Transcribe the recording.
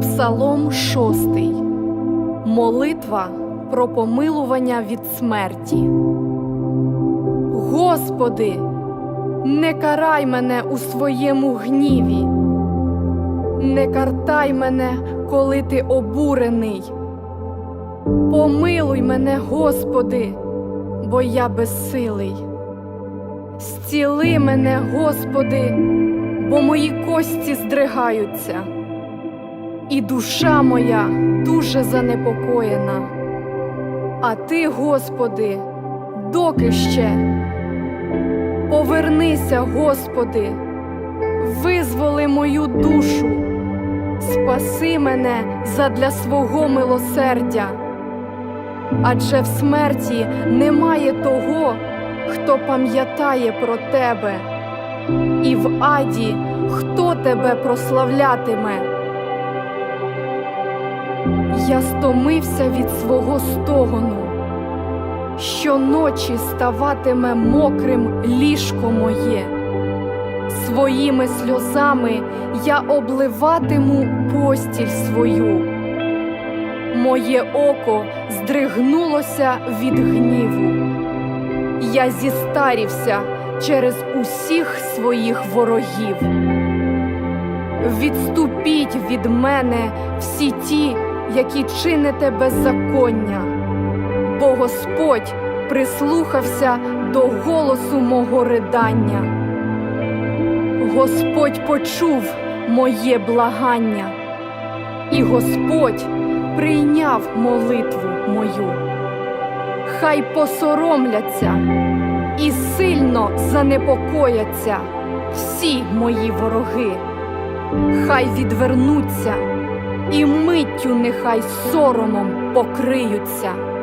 Псалом шостий. Молитва про помилування від смерті. Господи, не карай мене у своєму гніві, не картай мене, коли ти обурений. Помилуй мене, Господи, бо я безсилий. Зціли мене, Господи, бо мої кості здригаються, і душа моя дуже занепокоєна. А ти, Господи, доки ще? Повернися, Господи, визволи мою душу, спаси мене задля свого милосердя. Адже в смерті немає того, хто пам'ятає про тебе, і в аді хто тебе прославлятиме. Я стомився від свого стогону, щоночі ставатиме мокрим ліжко моє. Своїми сльозами я обливатиму постіль свою. Моє око здригнулося від гніву. Я зістарівся через усіх своїх ворогів. Відступіть від мене всі ті, які чините беззаконня, бо Господь прислухався до голосу мого ридання. Господь почув моє благання, і Господь прийняв молитву мою. Хай посоромляться і сильно занепокояться всі мої вороги, хай відвернуться і миттю нехай соромом покриються.